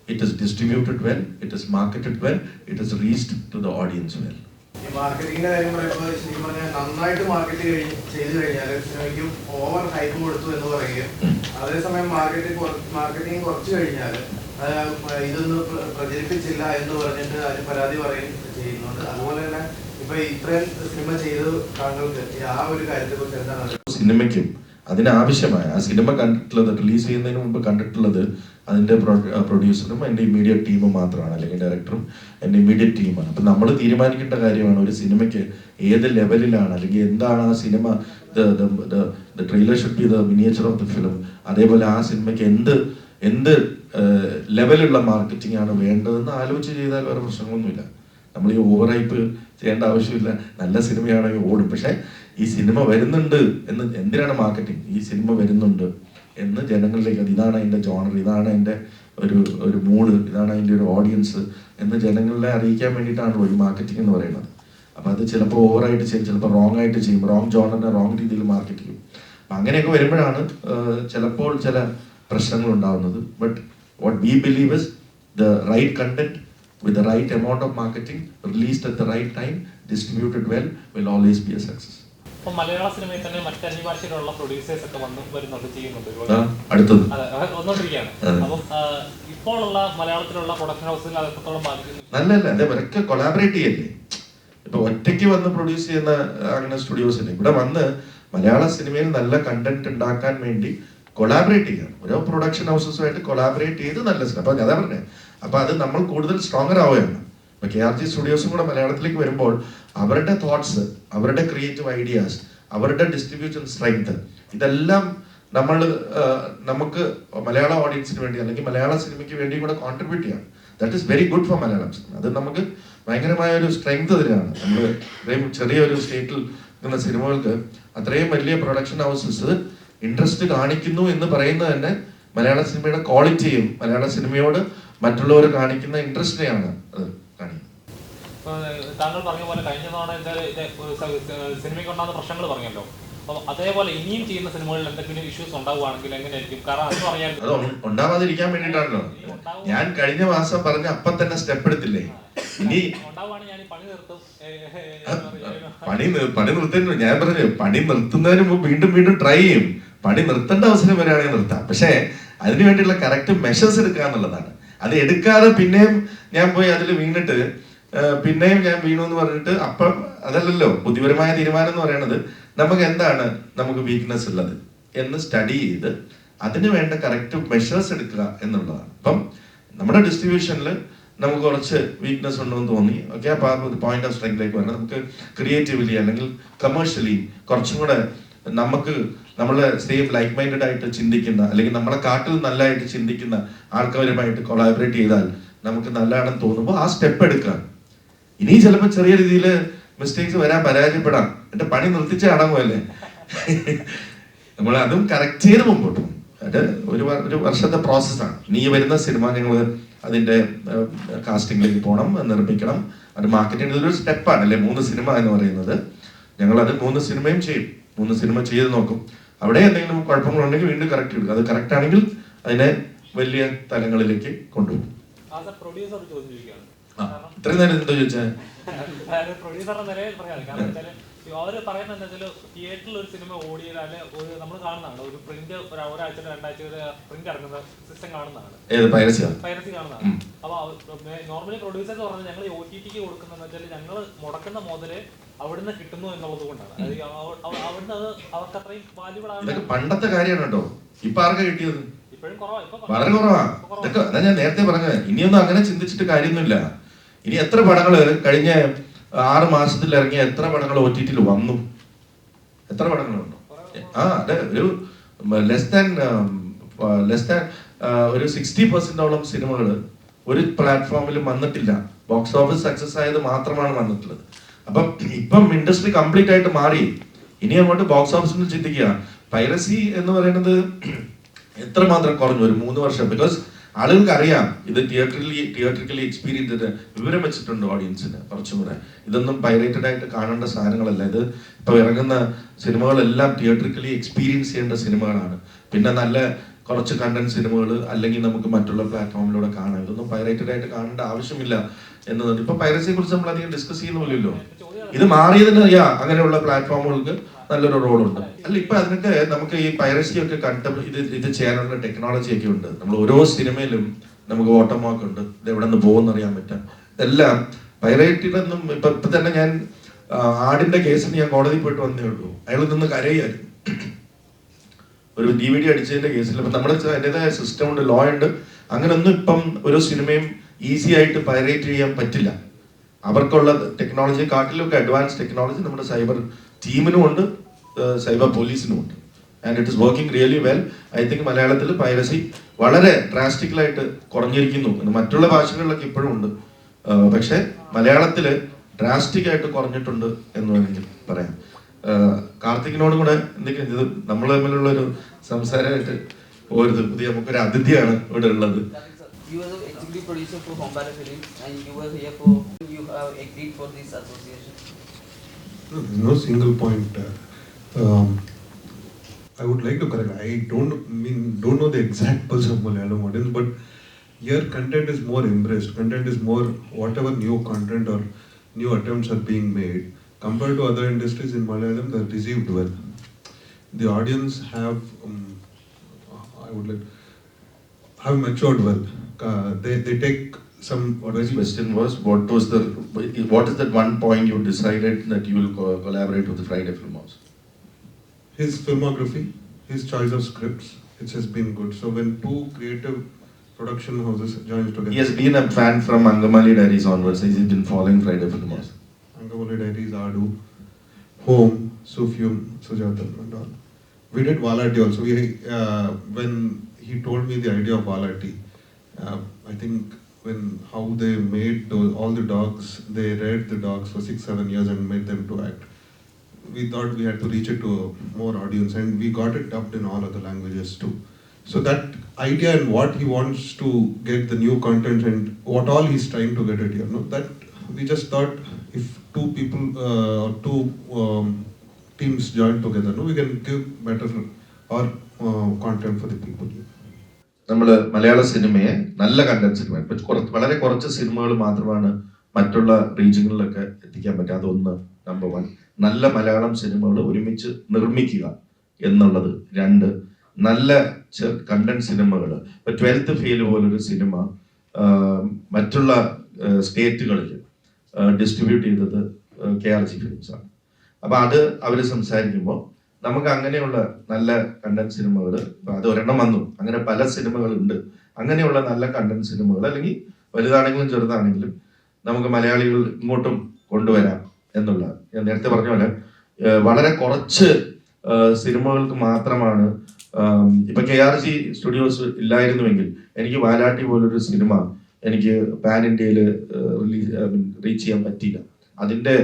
it is distributed well, it is marketed well, it is reached to the audience well. മാർക്കറ്റിംഗിന്റെ കാര്യം പറയുമ്പോൾ ശരിക്കും നന്നായിട്ട് മാർക്കറ്റ് ചെയ്തു കഴിഞ്ഞാൽ സിനിമയ്ക്ക് ഓവർ ഹൈപ്പ് കൊടുത്തു എന്ന് പറയുകയും അതേസമയം മാർക്കറ്റിംഗ് മാർക്കറ്റിംഗ് കുറച്ച് കഴിഞ്ഞാൽ ഇതൊന്നും പ്ര- പ്രചരിപ്പിച്ചില്ല എന്ന് പറഞ്ഞിട്ട് അതിന് പരാതി പറയുകയും ചെയ്യുന്നുണ്ട് അതുപോലെ തന്നെ ഇപ്പൊ ഇത്രയും സിനിമ ചെയ്ത് താങ്കൾക്ക് ആ ഒരു കാര്യത്തെ കുറിച്ച് എന്താണ് സിനിമയ്ക്കും അതിനാവശ്യമായ ആ സിനിമ കണ്ടിട്ടുള്ളത് റിലീസ് ചെയ്യുന്നതിന് മുമ്പ് കണ്ടിട്ടുള്ളത് അതിന്റെ പ്രൊഡ്യൂസറും എന്റെ ഇമ്മീഡിയറ്റ് ടീമും മാത്രമാണ് അല്ലെങ്കിൽ ഡയറക്ടറും എന്റെ ഇമ്മീഡിയറ്റ് ടീമാണ് അപ്പം നമ്മൾ തീരുമാനിക്കേണ്ട കാര്യമാണ് ഒരു സിനിമയ്ക്ക് ഏത് ലെവലിലാണ് അല്ലെങ്കിൽ എന്താണ് ആ cinema the trailer should be the miniature of the film അതേപോലെ ആ സിനിമയ്ക്ക് എന്ത് എന്ത് ലെവലുള്ള മാർക്കറ്റിംഗ് ആണ് വേണ്ടതെന്ന് ആലോചിച്ച് ചെയ്താൽ വേറെ പ്രശ്നങ്ങളൊന്നുമില്ല. നമ്മൾ ഈ ഓവർ ഹൈപ്പ് ചെയ്യേണ്ട ആവശ്യമില്ല. നല്ല സിനിമയാണെങ്കിൽ ഓടും. പക്ഷെ ഈ സിനിമ വരുന്നുണ്ട് എന്ന് എന്തിനാണ് മാർക്കറ്റിംഗ് ഈ സിനിമ വരുന്നുണ്ട് എന്ന് ജനങ്ങളിലേക്ക് ഇതാണ് അതിന്റെ ജോണർ ഇതാണ് അതിന്റെ ഒരു ഒരു മൂഡ് ഇതാണ് അതിന്റെ ഒരു ഓഡിയൻസ് എന്ന് ജനങ്ങളെ അറിയിക്കാൻ വേണ്ടിയിട്ടാണല്ലോ ഈ മാർക്കറ്റിംഗ് എന്ന് പറയുന്നത്. അപ്പോൾ അത് ചിലപ്പോൾ ഓവറായിട്ട് ചെയ്യും ചിലപ്പോൾ റോങ് ആയിട്ട് ചെയ്യും റോങ് ജോണറിനെ റോങ് രീതിയിൽ മാർക്കറ്റ് ചെയ്യും. അപ്പം അങ്ങനെയൊക്കെ വരുമ്പോഴാണ് ചിലപ്പോൾ ചില പ്രശ്നങ്ങൾ ഉണ്ടാകുന്നത് but what we believe is the right content with the right amount of marketing released at the right time distributed well will always be a success. ഇപ്പൊ മലയാള സിനിമയിൽ തന്നെ മറ്റ് അന്യഭാഷയിലുള്ള പ്രൊഡ്യൂസേഴ്സ് ഒക്കെ വന്ന് വരുന്നുണ്ട് ചെയ്യുന്നുണ്ട്. അടുത്തത്. അതെ വന്നുകൊണ്ടിരിക്കുകയാണ്. അപ്പം ഇപ്പോഴുള്ള മലയാളത്തിലുള്ള പ്രൊഡക്ഷൻ ഹൗസിൽ അത് എത്രത്തോളം ബാധിക്കുന്നു? കൊളാബറേറ്റ് ചെയ്യല്ലേ? ഇപ്പൊ ഒറ്റയ്ക്ക് വന്ന് പ്രൊഡ്യൂസ് ചെയ്യുന്ന അങ്ങനെ സ്റ്റുഡിയോസ് ഇല്ല ഇവിടെ വന്ന് മലയാള സിനിമയിൽ നല്ല കണ്ടന്റ് ഉണ്ടാക്കാൻ വേണ്ടി കൊളാബറേറ്റ് ചെയ്യണം ഓരോ പ്രൊഡക്ഷൻ ഹൗസസുമായിട്ട് കൊളാബറേറ്റ് ചെയ്ത് നല്ല സിനിമ. അപ്പൊ അതാ പറഞ്ഞേ അപ്പൊ അത് നമ്മൾ കൂടുതൽ സ്ട്രോങ്ങർ ആവുകയാണ്. ഇപ്പൊ കെ ആർ ജി സ്റ്റുഡിയോസും കൂടെ മലയാളത്തിലേക്ക് വരുമ്പോൾ അവരുടെ തോട്ട്സ് അവരുടെ ക്രിയേറ്റീവ് ഐഡിയാസ് അവരുടെ ഡിസ്ട്രിബ്യൂഷൻ സ്ട്രെങ്ത് ഇതെല്ലാം നമ്മൾ നമുക്ക് മലയാള ഓഡിയൻസിന് വേണ്ടി അല്ലെങ്കിൽ മലയാള സിനിമയ്ക്ക് വേണ്ടി കൂടെ കോൺട്രിബ്യൂട്ട് ചെയ്യാം. That is very good for Malayalam cinema അത് നമുക്ക് ഭയങ്കരമായ ഒരു സ്ട്രെങ്ത് തന്നെയാണ് നമ്മൾ ഇത്രയും ചെറിയൊരു സ്റ്റേറ്റിൽ നിൽക്കുന്ന സിനിമകൾക്ക് അത്രയും വലിയ പ്രൊഡക്ഷൻ ഹൗസസ് ഇൻട്രസ്റ്റ് കാണിക്കുന്നു എന്ന് പറയുന്നത് തന്നെ മലയാള സിനിമയുടെ ക്വാളിറ്റിയും മലയാള സിനിമയോട് മറ്റുള്ളവർ കാണിക്കുന്ന ഇൻട്രസ്റ്റിനെയാണ് അത്. താങ്കൾ പറഞ്ഞ പോലെ കഴിഞ്ഞ തവണ സിനിമയ്ക്ക് ഉണ്ടാകുന്ന പ്രശ്നങ്ങൾ പറഞ്ഞല്ലോ. അപ്പൊ അതേപോലെ ഇനിയും ചെയ്യുന്ന സിനിമകളിൽ എന്തെങ്കിലും ഇഷ്യൂസ് ഉണ്ടാവുകയാണെങ്കിൽ എങ്ങനെയായിരിക്കും? കാരണം അത് പറയാൻ ഉണ്ടാവാതിരിക്കാൻ വേണ്ടിയിട്ടാണല്ലോ. ഞാൻ കഴിഞ്ഞ മാസം പറഞ്ഞ അപ്പം തന്നെ സ്റ്റെപ്പ് എടുത്തില്ലേ? ഇനി പണി. പണി നി- പണി നിർത്തുന്നു ഞാൻ പറഞ്ഞു പണി നിർത്തുന്നതിന് മുമ്പ് വീണ്ടും വീണ്ടും ട്രൈ ചെയ്യും. പണി നിർത്തേണ്ട അവസരം വരികയാണെങ്കിൽ നിർത്താം. പക്ഷേ അതിനു വേണ്ടിയുള്ള കറക്റ്റ് മെഷേഴ്സ് എടുക്കുക എന്നുള്ളതാണ്. അത് എടുക്കാതെ പിന്നെയും ഞാൻ പോയി അതിൽ വീണിട്ട് പിന്നെയും ഞാൻ വീണു എന്ന് പറഞ്ഞിട്ട് അപ്പം അതല്ലല്ലോ ബുദ്ധിപരമായ തീരുമാനം എന്ന് പറയുന്നത് നമുക്ക് എന്താണ് നമുക്ക് വീക്ക്നെസ് ഉള്ളത് എന്ന് സ്റ്റഡി ചെയ്ത് അതിന് വേണ്ട കറക്റ്റ് മെഷേഴ്സ് എടുക്കുക എന്നുള്ളതാണ്. അപ്പം നമ്മുടെ ഡിസ്ട്രിബ്യൂഷനിൽ നമുക്ക് കുറച്ച് വീക്ക്നെസ് ഉണ്ടെന്ന് തോന്നി. ഓക്കെ അപ്പോൾ ആ പോയിന്റ് ഓഫ് സ്ട്രെങ്ത്തിലേക്ക് വരണം. നമുക്ക് ക്രിയേറ്റീവ്ലി അല്ലെങ്കിൽ കമേഴ്ഷ്യലി കുറച്ചും കൂടെ നമുക്ക് നമ്മളെ സെയിം ലൈക്ക് മൈൻഡഡ് ആയിട്ട് ചിന്തിക്കുന്ന അല്ലെങ്കിൽ നമ്മളെ കാട്ടിൽ നല്ലതായിട്ട് ചിന്തിക്കുന്ന ആൾക്കാരുമായിട്ട് കൊളാബറേറ്റ് ചെയ്താൽ നമുക്ക് നല്ലതാണെന്ന് തോന്നുമ്പോൾ ആ സ്റ്റെപ്പ് എടുക്കുക. ഇനി ചിലപ്പോൾ ചെറിയ രീതിയിൽ മിസ്റ്റേക്സ് വരാൻ പരാജയപ്പെടാം. എന്റെ പണി നിർത്തിച്ച അടങ്ങുമല്ലേ നമ്മൾ അതും കറക്റ്റ് ചെയ്ത് മുമ്പോട്ട് അത് ഒരു ഒരു വർഷത്തെ പ്രോസസ്സാണ് ഇനി വരുന്ന സിനിമ ഞങ്ങൾ അതിന്റെ കാസ്റ്റിംഗിലേക്ക് പോകണം നിർമ്മിക്കണം. അത് മാർക്കറ്റിംഗ് ഇതൊരു സ്റ്റെപ്പാണ് അല്ലേ? മൂന്ന് സിനിമ എന്ന് പറയുന്നത്. ഞങ്ങൾ അത് മൂന്ന് സിനിമയും ചെയ്യും. മൂന്ന് സിനിമ ചെയ്ത് നോക്കും. അവിടെ എന്തെങ്കിലും കുഴപ്പങ്ങളുണ്ടെങ്കിൽ വീണ്ടും കറക്റ്റ് ചെയ്യും. അത് കറക്റ്റ് ആണെങ്കിൽ അതിനെ വലിയ തലങ്ങളിലേക്ക് കൊണ്ടുപോകും. ഇത്രയും നേരം എന്തോ ചോദിച്ചാൽ അവർ പറയുന്നത് എന്താ തിയേറ്ററിൽ ഒരു സിനിമ ഓടിയാൽ ഒരു നമ്മൾ കാണുന്നതാണ്. ഒരു പ്രിന്റ് ഒരു ഒരാഴ്ച രണ്ടാഴ്ച പ്രിന്റ് ഇറങ്ങുന്ന സിസ്റ്റം കാണുന്നതാണ്. പൈറസി കാണുന്നതാണ്. അപ്പൊ നോർമലി പ്രൊഡ്യൂസേഴ്സ് പറഞ്ഞത് ഞങ്ങൾ ഒ ടി ടിക്ക് കൊടുക്കുന്നതെന്ന് വെച്ചാൽ ഞങ്ങൾ മുടക്കുന്ന മുതൽ അവിടുന്ന് കിട്ടുന്നു എന്നുള്ളത് കൊണ്ടാണ്. അവിടുന്ന് അത് അവർക്ക് അത്രയും വാല്യൂബിൾ ആണ് പണ്ടത്തെ കാര്യമാണ് കേട്ടോ ഇപ്പൊ ആർക്കാ കിട്ടിയത്? ഇപ്പോഴും കുറവാ. ഇപ്പൊ വളരെ കുറവാ. ഇതൊക്കെ അതാ ഞാൻ നേരത്തെ പറഞ്ഞത്. ഇനിയൊന്നും അങ്ങനെ ചിന്തിച്ചിട്ട് കാര്യമൊന്നുമില്ല. ഇനി എത്ര പടങ്ങൾ കഴിഞ്ഞ ആറ് മാസത്തിൽ ഇറങ്ങിയ എത്ര പടങ്ങൾ ഒ ടി ടിയിൽ വന്നു? എത്ര പടങ്ങളുണ്ടോ ആ അതെ ഒരു ലെസ് ദാൻ ലെസ് ദാൻ ഒരു സിക്സ്റ്റി പെർസെന്റോളം സിനിമകൾ ഒരു പ്ലാറ്റ്ഫോമിലും വന്നിട്ടില്ല. ബോക്സ് ഓഫീസ് സക്സസ് ആയത് മാത്രമാണ് വന്നിട്ടുള്ളത്. അപ്പം ഇപ്പം ഇൻഡസ്ട്രി കംപ്ലീറ്റ് ആയിട്ട് മാറി. ഇനി അങ്ങോട്ട് ബോക്സ് ഓഫീസിൽ ചിന്തിക്കുക. പൈറസി എന്ന് പറയുന്നത് എത്രമാത്രം കുറഞ്ഞു? ഒരു മൂന്ന് വർഷം. ബിക്കോസ് ആളുകൾക്ക് അറിയാം ഇത് തിയേറ്ററിൽ തിയേറ്ററിക്കലി എക്സ്പീരിയൻസ് ചെയ്ത് വിവരം വെച്ചിട്ടുണ്ട് ഓഡിയൻസിന് കുറച്ചും കൂടെ. ഇതൊന്നും പൈറേറ്റഡ് ആയിട്ട് കാണേണ്ട സാധനങ്ങളല്ല. ഇത് ഇപ്പൊ ഇറങ്ങുന്ന സിനിമകളെല്ലാം തിയേറ്ററിക്കലി എക്സ്പീരിയൻസ് ചെയ്യേണ്ട സിനിമകളാണ്. പിന്നെ നല്ല കുറച്ച് കണ്ടന്റ് സിനിമകൾ അല്ലെങ്കിൽ നമുക്ക് മറ്റുള്ള പ്ലാറ്റ്ഫോമിലൂടെ കാണാം. ഇതൊന്നും പൈറേറ്റഡ് ആയിട്ട് കാണേണ്ട ആവശ്യമില്ല എന്നതുകൊണ്ട് ഇപ്പൊ പൈറസിയെ കുറിച്ച് നമ്മൾ അധികം ഡിസ്കസ് ചെയ്യുന്നില്ലല്ലോ ഇത് മാറിയതിന് യാ അങ്ങനെയുള്ള പ്ലാറ്റ്ഫോമുകൾക്ക് നല്ലൊരു റോളുണ്ട്. അല്ല ഇപ്പൊ അതിനൊക്കെ നമുക്ക് ഈ പൈറസി ഒക്കെ കണ്ട ഇത് ഇത് ചെയ്യാനുള്ള ടെക്നോളജി ഒക്കെ ഉണ്ട്. നമ്മൾ ഓരോ സിനിമയിലും നമുക്ക് ഓട്ടോമാർക്ക് ഉണ്ട്. ഇത് എവിടെ നിന്ന് പോകുന്ന അറിയാൻ പറ്റാം. എല്ലാം പൈറേറ്റിലൊന്നും ഇപ്പൊ ഇപ്പൊ തന്നെ ഞാൻ ആടിന്റെ കേസിന് ഞാൻ കോടതി പോയിട്ട് വന്നേ ഉള്ളൂ. അയാൾ നിന്ന് കരയായിരുന്നു. ഒരു ഡി വി ഡി അടിച്ചതിന്റെ കേസിൽ. ഇപ്പൊ നമ്മുടെ അതിന്റെതായ സിസ്റ്റം ഉണ്ട് ലോ ഉണ്ട്. അങ്ങനൊന്നും ഇപ്പം ഒരു സിനിമയും ഈസി ആയിട്ട് പൈറേറ്റ് ചെയ്യാൻ പറ്റില്ല. അവർക്കുള്ള ടെക്നോളജി കാട്ടിലൊക്കെ അഡ്വാൻസ് ടെക്നോളജി നമ്മുടെ സൈബർ ടീമിനും ഉണ്ട് സൈബർ പോലീസിനും ഉണ്ട്. And it is working really well I think മലയാളത്തിൽ പൈറസി വളരെ ഡ്രാസ്റ്റിക്കലായിട്ട് കുറഞ്ഞിരിക്കുന്നു. മറ്റുള്ള ഭാഷകളിലൊക്കെ ഇപ്പോഴും ഉണ്ട്. പക്ഷേ മലയാളത്തിൽ ഡ്രാസ്റ്റിക് ആയിട്ട് കുറഞ്ഞിട്ടുണ്ട് എന്ന് വേണമെങ്കിൽ പറയാം. കാർത്തികിനോട് കൂടെ എന്തൊക്കെയാണ് ഇത് നമ്മൾ തമ്മിലുള്ള ഒരു സംസാരമായിട്ട് പോരുത്. പുതിയ നമുക്കൊരു അതിഥിയാണ് ഇവിടെ ഉള്ളത്. Producer for Hombala Films and you were here for, you have agreed for this association. No, there's no single point. um, I would like to correct. I don't mean don't know the exact pulse of Malayalam audience, but here content is more embraced. Content is more whatever new content or new attempts are being made compared to other industries in Malayalam. They're received well. The audience have, um, I would like, have matured well. Uh, they they take some What very question was, what was the, what is that one point you decided that you will co- collaborate with the Friday Film House? his filmography, his choice of scripts, it has been good. So when two creative production houses join together, He has been a fan from Angamali Diaries onwards, he's been following Friday Film House. Angamali Diaries, Adu, Home, Sufyum, Sujatam and all. We did Valati also. We, uh, when he told me the idea of Valati, uh, I think when how they made those, all the dogs, they read the dogs for six, seven years and made them to act. We thought we had to reach it to more audience and we got it dubbed in all other languages too. So that idea and what he wants to get the new content and what all he's trying to get it here, no, that we just thought if two people uh, or two um, teams join together, no, we can give better or uh, content for the people. നമ്മൾ മലയാള സിനിമയെ നല്ല content cinema ഇപ്പൊ കുറച്ച് വളരെ കുറച്ച് സിനിമകൾ മാത്രമാണ് മറ്റുള്ള റീജിയനുകളിലൊക്കെ എത്തിക്കാൻ പറ്റുക. അതൊന്ന് നമ്പർ വൺ നല്ല മലയാളം സിനിമകൾ ഒരുമിച്ച് നിർമ്മിക്കുക എന്നുള്ളത് രണ്ട്. നല്ല കണ്ടന്റ് സിനിമകൾ ഇപ്പൊ ട്വൽത്ത് ഫെയിൽ പോലൊരു സിനിമ മറ്റുള്ള സ്റ്റേറ്റുകളിൽ ഡിസ്ട്രിബ്യൂട്ട് ചെയ്തത് കെ ആർ ജി ഫിലിംസാണ് അപ്പൊ അത് അവർ സംസാരിക്കുമ്പോൾ നമുക്ക് അങ്ങനെയുള്ള നല്ല കണ്ടന്റ് സിനിമകൾ അത് ഒരെണ്ണം വന്നു. അങ്ങനെ പല സിനിമകളുണ്ട് അങ്ങനെയുള്ള നല്ല കണ്ടന്റ് സിനിമകൾ അല്ലെങ്കിൽ വലുതാണെങ്കിലും ചെറുതാണെങ്കിലും നമുക്ക് മലയാളികൾ ഇങ്ങോട്ടും കൊണ്ടുവരാം എന്നുള്ള ഞാൻ നേരത്തെ പറഞ്ഞ പോലെ വളരെ കുറച്ച് സിനിമകൾക്ക് മാത്രമാണ് ഇപ്പൊ കെ ആർ ജി സ്റ്റുഡിയോസ് ഇല്ലായിരുന്നുവെങ്കിൽ എനിക്ക് വാലാട്ടി പോലൊരു സിനിമ എനിക്ക് പാൻ ഇന്ത്യയിൽ റിലീസ് റീച്ച് ചെയ്യാൻ പറ്റിയില്ല. അതിന്റെ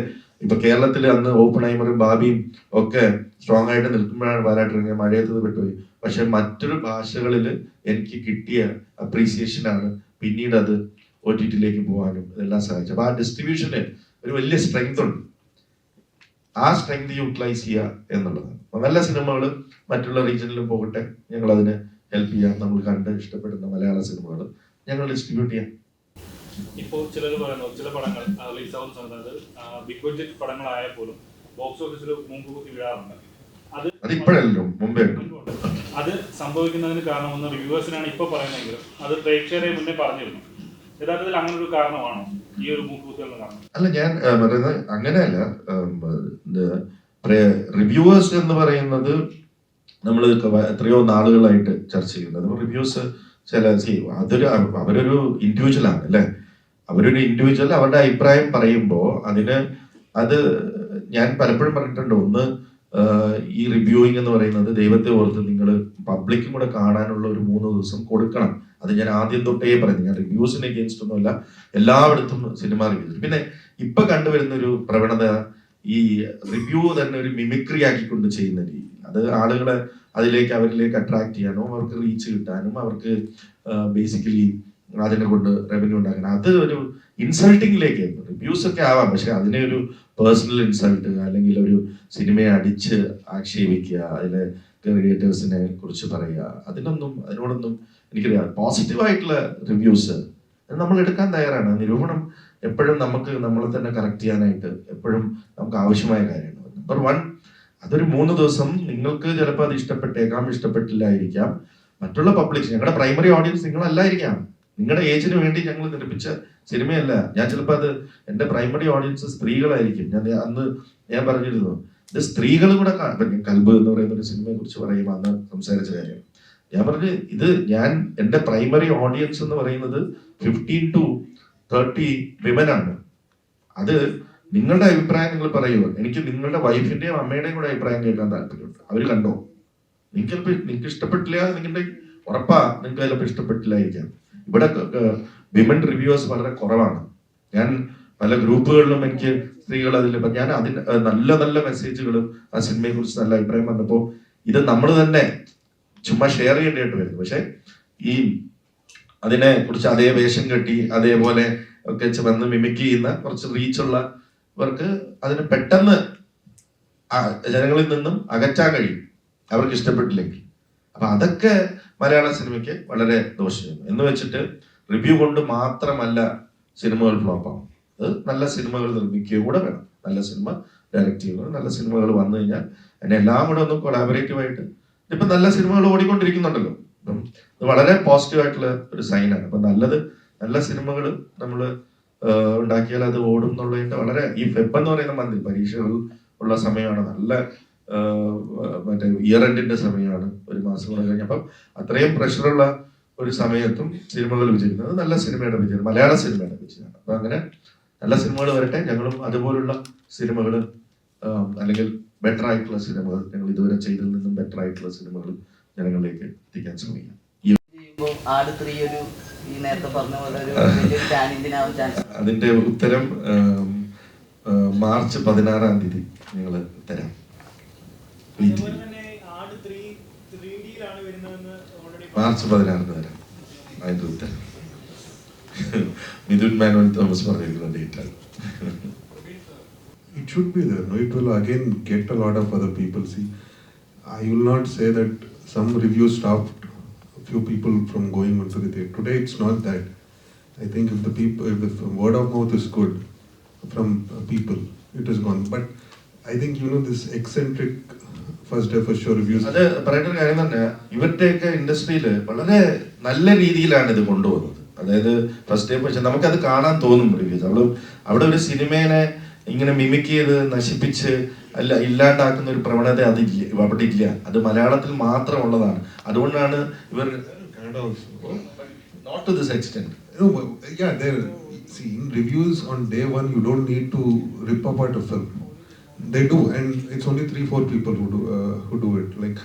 ഇപ്പൊ കേരളത്തിൽ അന്ന് ഓപ്പൺ ഐമറും ബാബിയും ഒക്കെ സ്ട്രോങ് ആയിട്ട് നിൽക്കുമ്പോഴാണ് വാലാട്ടി ഇറങ്ങിയ മഴയത്തത് പെട്ടുപോയി. പക്ഷെ മറ്റൊരു ഭാഷകളിൽ എനിക്ക് കിട്ടിയ അപ്രീസിയേഷൻ ആണ് പിന്നീട് അത് ഒ ടി ടിയിലേക്ക് പോകാനും ഇതെല്ലാം സഹായിച്ചു അപ്പൊ ആ ഡിസ്ട്രിബ്യൂഷന് ഒരു വലിയ സ്ട്രെങ്ത് ഉണ്ട്. ആ സ്ട്രെങ്ത് യൂട്ടിലൈസ് ചെയ്യുക എന്നുള്ളതാണ് നല്ല സിനിമകൾ മറ്റുള്ള റീജിയനിലും പോകട്ടെ. ഞങ്ങൾ അതിന് ഹെൽപ്പ് ചെയ്യാം. നമ്മൾ കണ്ട് ഇഷ്ടപ്പെടുന്ന മലയാള സിനിമകൾ ഞങ്ങൾ ഡിസ്ട്രിബ്യൂട്ട് ചെയ്യാം. ഇപ്പോൾ ചിലർ പറയുന്നു ചില പടങ്ങൾ റിലീസ് ആവുന്ന സമയത്ത് ബിഗ് ബഡ്ജറ്റ് പടങ്ങളായാൽ പോലും ബോക്സ് ഓഫീസിൽ മുമ്പ് കുത്തി വീഴാറുണ്ട് അത് ഇപ്പോഴല്ലോ മുമ്പേ. അത് സംഭവിക്കുന്നതിന് കാരണമെന്ന് റിവ്യൂവേഴ്സിനാണ് ഇപ്പോൾ പറയുന്നതെങ്കിലും അത് പ്രേക്ഷകരെ മുന്നേ പറഞ്ഞിരുന്നു. യഥാർത്ഥത്തിൽ അങ്ങനെ ഒരു കാരണമാണോ ഈ ഒരു കാരണം? അല്ല ഞാൻ പറയുന്നത് അങ്ങനെയല്ല. റിവ്യൂവേഴ്സ് എന്ന് പറയുന്നത് നമ്മൾ എത്രയോ നാളുകളായിട്ട് ചർച്ച ചെയ്യുന്നത് റിവ്യൂസ് ചില അതൊരു അവരൊരു ഇൻഡിവിജ്വൽ ആണ് അല്ലേ? അവരൊരു ഇൻഡിവിജ്വൽ അവരുടെ അഭിപ്രായം പറയുമ്പോൾ അതിന് അത് ഞാൻ പലപ്പോഴും പറഞ്ഞിട്ടുണ്ട്. ഒന്ന് ഈ റിവ്യൂയിങ് എന്ന് പറയുന്നത് ദൈവത്തെ ഓർത്ത് നിങ്ങൾ പബ്ലിക്കും കൂടെ കാണാനുള്ള ഒരു മൂന്ന് ദിവസം കൊടുക്കണം. അത് ഞാൻ ആദ്യം തൊട്ടേ പറഞ്ഞു. ഞാൻ റിവ്യൂസിന് അഗേൻസ്റ്റ് ഒന്നുമല്ല എല്ലായിടത്തും സിനിമ റിവ്യൂസ് പിന്നെ ഇപ്പൊ കണ്ടുവരുന്ന ഒരു പ്രവണത ഈ റിവ്യൂ തന്നെ ഒരു മിമിക്രി ആക്കിക്കൊണ്ട് ചെയ്യുന്ന രീതി അത് ആളുകളെ അതിലേക്ക് അവരിലേക്ക് അട്രാക്ട് ചെയ്യാനും അവർക്ക് റീച്ച് കിട്ടാനും അവർക്ക് ബേസിക്കലി അതിനെ കൊണ്ട് റവന്യൂ ഉണ്ടാക്കണം. അത് ഒരു ഇൻസൾട്ടിങ്ങിലേക്ക് റിവ്യൂസ് ഒക്കെ ആവാം. പക്ഷെ അതിനെ ഒരു പേഴ്സണൽ ഇൻസൾട്ട് അല്ലെങ്കിൽ ഒരു സിനിമയെ അടിച്ച് ആക്ഷേപിക്കുക അതിലെ ക്രിയേറ്റേഴ്സിനെ കുറിച്ച് പറയുക അതിനൊന്നും അതിനോടൊന്നും എനിക്കറിയാം. പോസിറ്റീവായിട്ടുള്ള റിവ്യൂസ് നമ്മൾ എടുക്കാൻ തയ്യാറാണ്. നിരൂപണം എപ്പോഴും നമുക്ക് നമ്മളെ തന്നെ കറക്റ്റ് ചെയ്യാനായിട്ട് എപ്പോഴും നമുക്ക് ആവശ്യമായ കാര്യമാണ് നമ്പർ വൺ അതൊരു മൂന്ന് ദിവസം നിങ്ങൾക്ക് ചിലപ്പോൾ അത് ഇഷ്ടപ്പെട്ടേക്കാം ഇഷ്ടപ്പെട്ടില്ലായിരിക്കാം. മറ്റുള്ള പബ്ലിക് ഞങ്ങളുടെ പ്രൈമറി ഓഡിയൻസ് നിങ്ങളല്ലായിരിക്കാം. നിങ്ങളുടെ ഏജിന് വേണ്ടി ഞങ്ങൾ നിർമ്മിച്ച സിനിമയല്ല. ഞാൻ ചിലപ്പോൾ അത് എന്റെ പ്രൈമറി ഓഡിയൻസ് സ്ത്രീകളായിരിക്കും. ഞാൻ അന്ന് ഞാൻ പറഞ്ഞിരുന്നു. ഇത് സ്ത്രീകൾ കൂടെ കൽബ് എന്ന് പറയുന്ന ഒരു സിനിമയെ കുറിച്ച് പറയും അന്ന് സംസാരിച്ച കാര്യം. ഞാൻ പറഞ്ഞു ഇത് ഞാൻ എന്റെ പ്രൈമറി ഓഡിയൻസ് എന്ന് പറയുന്നത് ഫിഫ്റ്റീൻ ടു തേർട്ടി വിമൻ ആണ് അത് നിങ്ങളുടെ അഭിപ്രായം നിങ്ങൾ പറയുമോ എനിക്ക് നിങ്ങളുടെ വൈഫിന്റെയും അമ്മയുടെയും കൂടെ അഭിപ്രായം കേൾക്കാൻ താല്പര്യമുണ്ട്. അവർ കണ്ടോ? നിങ്ങൾക്ക് ചിലപ്പോൾ നിങ്ങൾക്ക് ഇഷ്ടപ്പെട്ടില്ല നിങ്ങളുടെ ഉറപ്പാ നിങ്ങൾക്ക് ചിലപ്പോൾ ഇഷ്ടപ്പെട്ടില്ലായിരിക്കാം. ഇവിടെ വിമൻ റിവ്യൂവേഴ്സ് വളരെ കുറവാണ്. ഞാൻ പല ഗ്രൂപ്പുകളിലും എനിക്ക് സ്ത്രീകൾ അതിൽ ഇപ്പം ഞാൻ അതിന് നല്ല നല്ല മെസ്സേജുകളും ആ സിനിമയെ കുറിച്ച് നല്ല അഭിപ്രായം വന്നപ്പോൾ ഇത് നമ്മൾ തന്നെ ചുമ്മാ ഷെയർ ചെയ്യേണ്ടതായിട്ട് വരുന്നു. പക്ഷെ ഈ അതിനെ കുറിച്ച് അതേ വേഷം കെട്ടി അതേപോലെ ഒക്കെ വന്ന് മിമിക് ചെയ്യുന്ന കുറച്ച് റീച്ചുള്ളവർക്ക് അതിന് പെട്ടെന്ന് ജനങ്ങളിൽ നിന്നും അകറ്റാൻ കഴിയും. അവർക്ക് ഇഷ്ടപ്പെട്ടില്ലെങ്കിൽ. അപ്പൊ അതൊക്കെ മലയാള സിനിമയ്ക്ക് വളരെ ദോഷം എന്ന് വെച്ചിട്ട് റിവ്യൂ കൊണ്ട് മാത്രമല്ല സിനിമകൾ ഫ്ലോപ്പ് ആവും. അത് നല്ല സിനിമകൾ നിർമ്മിക്കുക കൂടെ വേണം. നല്ല സിനിമ ഡയറക്റ്റ് ചെയ്യുക നല്ല സിനിമകൾ വന്നു കഴിഞ്ഞാൽ അതിനെ എല്ലാം കൂടെ ഒന്ന് കൊളാബറേറ്റീവായിട്ട് ഇപ്പൊ നല്ല സിനിമകൾ ഓടിക്കൊണ്ടിരിക്കുന്നുണ്ടല്ലോ. ഇത് വളരെ പോസിറ്റീവ് ആയിട്ടുള്ള ഒരു സൈനാണ് അപ്പൊ നല്ലത് നല്ല സിനിമകൾ നമ്മൾ ഉണ്ടാക്കിയാൽ അത് ഓടും എന്നുള്ളതിന്റെ വളരെ ഈ ഫെബ് എന്ന് പറയുന്ന മന്ത്രി പരീക്ഷകൾ ഉള്ള സമയമാണ് നല്ല മറ്റേ ഇയർ എൻഡിന്റെ സമയമാണ് ഒരു മാസം കൂടെ കഴിഞ്ഞ്. അപ്പം അത്രയും പ്രഷറുള്ള ഒരു സമയത്തും സിനിമകൾ വിജയിക്കുന്നത് നല്ല സിനിമയുടെ വിജയം മലയാള സിനിമയുടെ വിജയമാണ് അപ്പൊ അങ്ങനെ നല്ല സിനിമകൾ വരട്ടെ. ഞങ്ങളും അതുപോലുള്ള സിനിമകൾ അല്ലെങ്കിൽ ബെറ്റർ ആയിട്ടുള്ള സിനിമകൾ ഞങ്ങൾ ഇതുവരെ ചെയ്തതിൽ നിന്നും ബെറ്റർ ആയിട്ടുള്ള സിനിമകൾ ജനങ്ങളിലേക്ക് എത്തിക്കാൻ ശ്രമിക്കാം. അതിന്റെ ഉത്തരം മാർച്ച് പതിനാറാം തീയതി നിങ്ങൾ തരാം. മാർച്ച് പതിനാറിന് തരാം അതിൻ്റെ ഉത്തരം മിഥുൻ മാനുവൽ തോമസ് പറഞ്ഞിരിക്കുന്ന ഡേറ്റ് ആണ് It should be there. No, it will again get a lot of other people. See, I will not say that some review stopped a few people from going onto the theatre. Today, it's not that. I think if the people, if the word of mouth is good from uh, people, it is gone. But I think you know this eccentric first day first show reviews. അത് പറയേണ്ട കാര്യം തന്നെ ഇവരുടെയൊക്കെ ഇൻഡസ്ട്രിയിൽ വളരെ നല്ല രീതിയിലാണ് ഇത് കൊണ്ടുപോകുന്നത് അതായത് ഫസ്റ്റ് ഡേ പക്ഷെ നമുക്കത് കാണാൻ തോന്നും റിവ്യൂസ് അവൾ അവിടെ ഒരു സിനിമേനെ ഇങ്ങനെ മിമിക് ചെയ്ത് നശിപ്പിച്ച് അല്ല ഇല്ലാണ്ടാക്കുന്ന ഒരു പ്രവണത അതില്ല അവിടെ ഇല്ല അത് മലയാളത്തിൽ മാത്രമുള്ളതാണ് അതുകൊണ്ടാണ് ഇവർ. Not to this there. See, in reviews on day one, you don't need to rip apart a film. They do, and it's only three, four people who do uh, who do it. Like,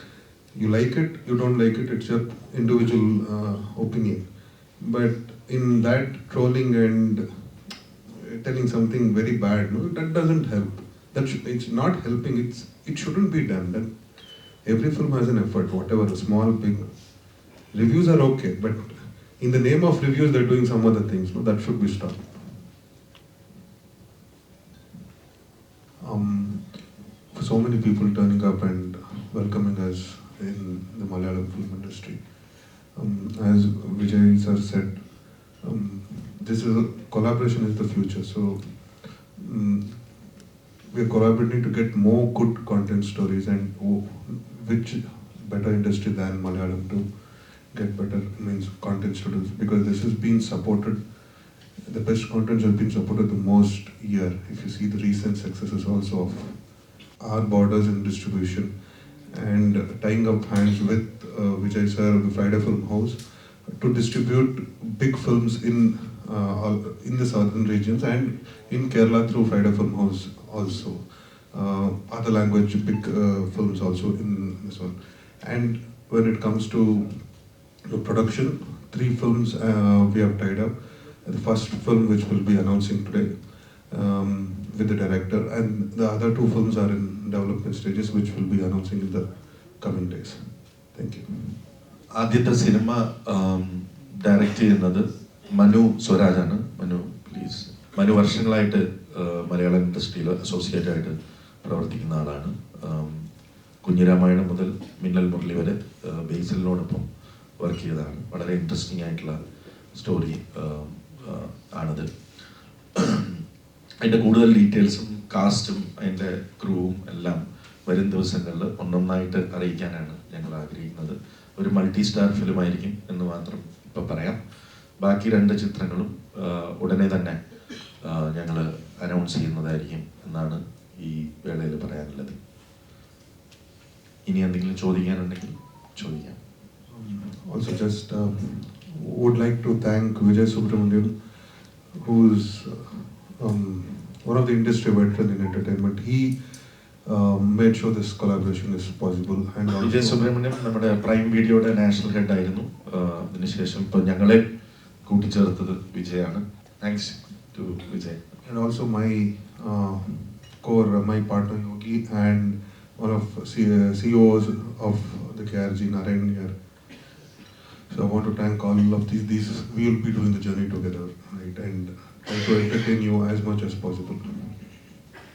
you like it, you don't like it. It's your individual uh, opinion. But in that trolling and telling something very bad, no, that doesn't help. That should, it's not helping. It's it shouldn't be done. That every film has an effort, whatever, small, big. Reviews are okay, but in the name of reviews, they're doing some other things. No, that should be stopped. Um, for so many people turning up and welcoming us in the Malayalam film industry, um, as Vijay sir said, um, this is a, collaboration is the future. So um, we're collaborating to get more good content stories and oh, which better industry than Malayalam to get better means content stories. Because this has been supported the best contents has been supported the most year. If you see the recent successes also of our borders in distribution and tying up hands with uh, Vijay sir of the Friday Film House to distribute big films in uh, in the southern regions and in Kerala through Friday Film House also. Uh, other language big uh, films also in this one. And when it comes to the production, three films uh, we have tied up. The first film, which we'll be announcing today, um, with the director, and the other two films are in development stages, which we'll be announcing in the coming days. Thank you. ആദ്യത്തെ cinema direct ചെയ്യുന്നത് മനു സ്വരാജാണ്. Manu please Manu വർഷങ്ങളായിട്ട് മലയാളം ഇൻഡസ്ട്രിയിൽ associate ആയിട്ട് പ്രവർത്തിക്കുന്ന ആളാണ്. കുഞ്ഞിരാമായണം മുതൽ മിന്നൽ മുരളി വരെ ബേസിലിനോടൊപ്പം വർക്ക് ചെയ്തതാണ്. വളരെ ഇൻട്രസ്റ്റിംഗ് ആയിട്ടുള്ള സ്റ്റോറി ആണത്. അതിന്റെ കൂടുതൽ ഡീറ്റെയിൽസും കാസ്റ്റും അതിന്റെ ക്രൂവും എല്ലാം വരും ദിവസങ്ങളിൽ ഒന്നൊന്നായിട്ട് അറിയിക്കാനാണ് ഞങ്ങൾ ആഗ്രഹിക്കുന്നത്. ഒരു മൾട്ടി സ്റ്റാർ ഫിലിം ആയിരിക്കും എന്ന് മാത്രം ഇപ്പം പറയാം. ബാക്കി രണ്ട് ചിത്രങ്ങളും ഉടനെ തന്നെ ഞങ്ങൾ അനൗൺസ് ചെയ്യുന്നതായിരിക്കും എന്നാണ് ഈ വേളയിൽ പറയാനുള്ളത്. ഇനി എന്തെങ്കിലും ചോദിക്കാനുണ്ടെങ്കിൽ ചോദിക്കാം. Also just would like to thank Vijay Subramaniam whose um, one of the industry veteran in entertainment. He um, made sure this collaboration is possible, and Vijay Subramaniam നമ്മുടെ പ്രൈം വീഡിയോയുടെ നാഷണൽ ഹെഡ് ആയിരുന്നു അതിനുശേഷം ഇപ്പൊ ഞങ്ങളെ കൂട്ടിച്ചേർത്തത് Vijay, Thanks to Vijay. and also my uh, core, uh, my partner Yogi, and one of C- uh, CEOs of the KRG Narayan here. So I want to thank all of these. These we will be doing the journey together, right, and to entertain you as much as possible.